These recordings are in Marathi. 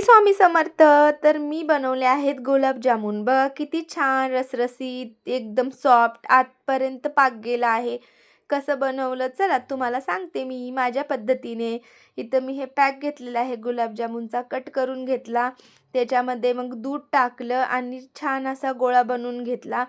श्री स्वामी समर्थ तर मी बनवले आहेत गुलाबजामुन बघ किती छान रसरसीत एकदम सॉफ्ट आतपर्यंत पाक गेला आहे. कसं बनवलं? चला तुम्हाला सांगते मी. माझ्या पद्धतीने इथं मी हे पॅक घेतलेलं आहे गुलाबजामुनचा कट करून घेतला. त्याच्यामध्ये मग दूध टाकलं आणि छान असा गोळा बनवून घेतला.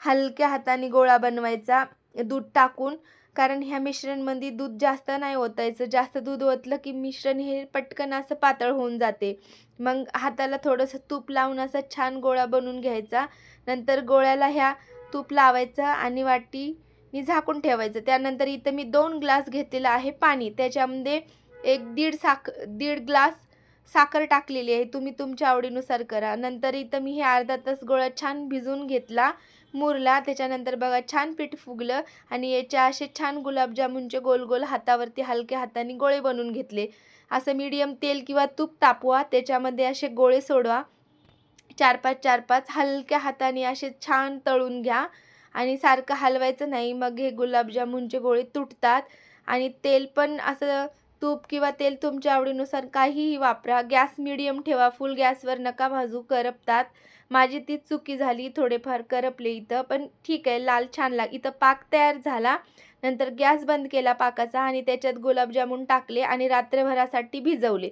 हलक्या हाताने गोळा बनवायचा दूध टाकून. कारण ह्या मिश्रणमध्ये दूध जास्त नाही ओतायचं. जास्त दूध ओतलं की मिश्रण हे पटकन असं पातळ होऊन जाते. मग हाताला थोडंसं तूप लावून असा छान गोळा बनवून घ्यायचा. नंतर गोळ्याला ह्या तूप लावायचं आणि वाटी मी झाकून ठेवायचं. त्यानंतर इथं मी दोन ग्लास घेतलेलं आहे पाणी. त्याच्यामध्ये एक दीड साख दीड ग्लास साखर टाकलेली आहे तुम्ही तुमच्या आवडीनुसार करा. नंतर इथं मी हे अर्धा तास गोळा छान भिजवून घेतला मुरला. त्याच्यानंतर बघा छान पीठ फुगलं आणि याचे असे छान गुलाबजामुनचे गोल गोल हातावरती हलक्या हाताने गोळे बनवून घेतले. असं मीडियम तेल किंवा तूप तापवा त्याच्यामध्ये असे गोळे सोडवा. चार पाच चार पाच हलक्या हाताने असे छान तळून घ्या आणि सारखं हलवायचं नाही. मग हे गुलाबजामुनचे गोळे तुटतात आणि तेल पण असं तूप किंवा तेल तुमच्या आवडीनुसार काहीही वापरा. गॅस मिडियम ठेवा. फुल गॅसवर नका भाजू. करपतात. माझी ती चुकी झाली. थोडेफार करपले इथं. पण ठीक आहे. लाल छान लाग इथं पाक तयार झाला. नंतर गॅस बंद केला पाकाचा आणि त्याच्यात गुलाबजामुन टाकले आणि रात्रभरासाठी भिजवले.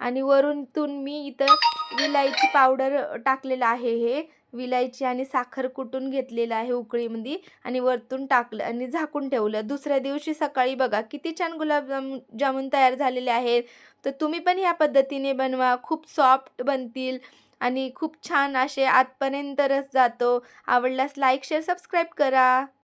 आणि वरूनतून मी इथं विलायची पावडर टाकलेलं आहे हे. विलायची आणि साखर कुटून घेतलेलं आहे उकळीमध्ये आणि वरतून टाकलं आणि झाकून ठेवलं. दुसऱ्या दिवशी सकाळी बघा किती छान गुलाबजाम जामून तयार झालेले आहेत. तर तुम्ही पण ह्या पद्धतीने बनवा. खूप सॉफ्ट बनतील आणि खूप छान असे आतपर्यंत रस जातो. आवडल्यास लाईक शेअर सबस्क्राईब करा.